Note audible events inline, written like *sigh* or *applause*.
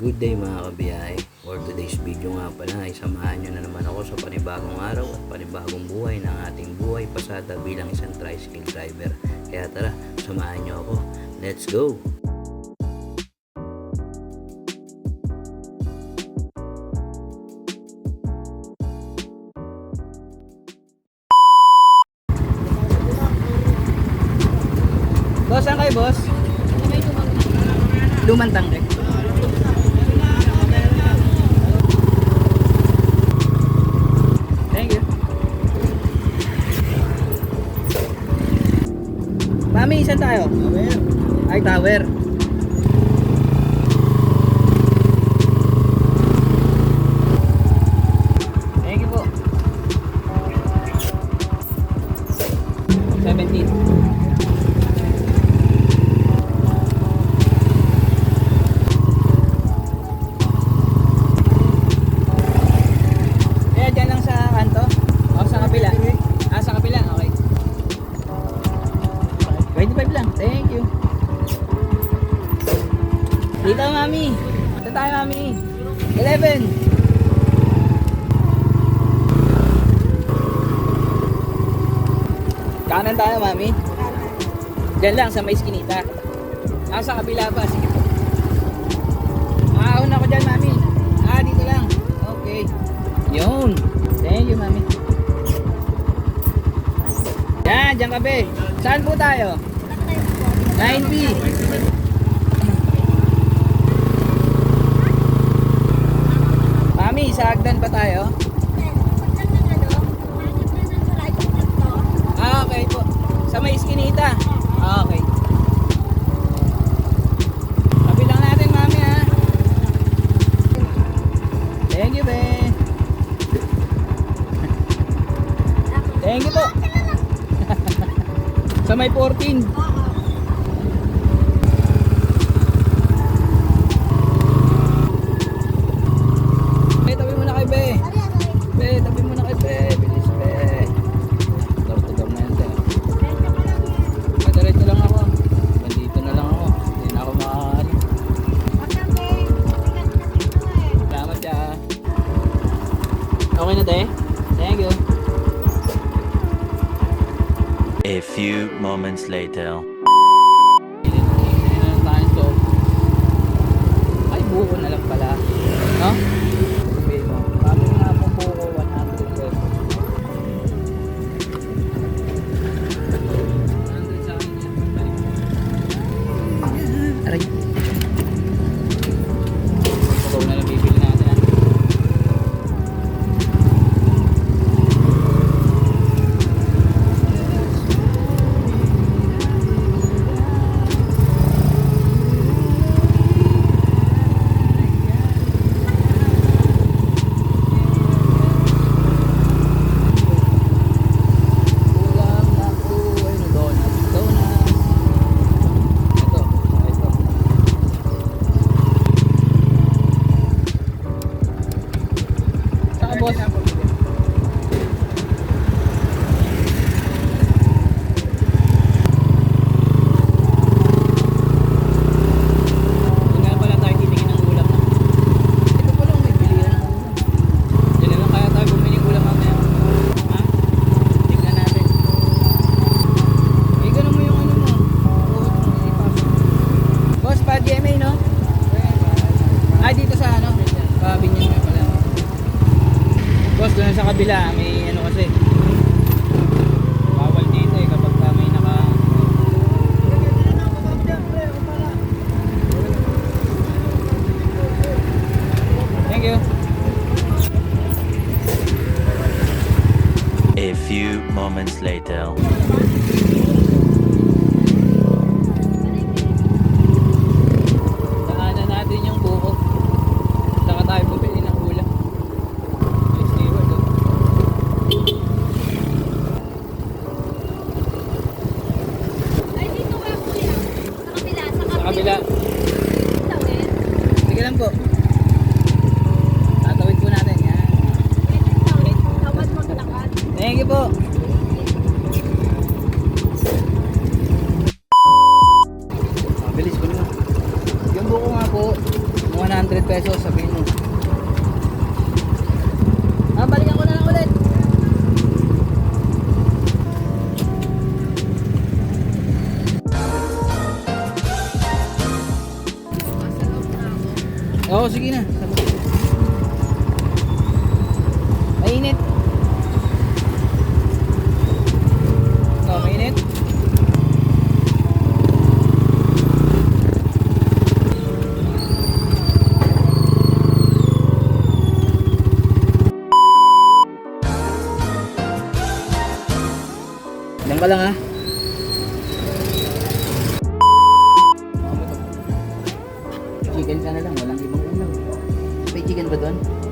Good day mga kabiyahe. For today's video nga pala ay samahan nyo na naman ako sa panibagong araw at panibagong buhay ng ating buhay pasada bilang isang tricycle driver. Kaya tara, samahan nyo ako. Let's go! Boss, saan kayo boss? Lumantang eh. Saan tayo? Tower. Ay, tower. Thank you. Dito, mami. Dito tayo, mami. 11. Kanan tayo, mami. Diyan lang, sa may skinita. Ah, sa kabila pa. Sige po. Ah, una ko dyan, mami. Ah, dito lang. Okay. Yun. Thank you, mami. Yan, dyan kabe. Saan po tayo? 9B. Mami, sa Agdan pa tayo? Ah, okay po. Sa may iskinita. Ah, okay. Tabi lang natin, mami, ha? Thank you, be. Thank you po. *laughs* Sa may 14. Thank you. A few moments later. Boss, doon sa kabila, may ano kasi. Bawal dito eh, kapag ka may naka... Thank you. A few moments later. Sa kabila. Sige lang po. Tatawid po natin. Yan. Thank you po. Oo, sige na. Mainit. Oh, mainit. Diyan ka lang ha. Chicken ka na lang, walang ibang chicken ba doon?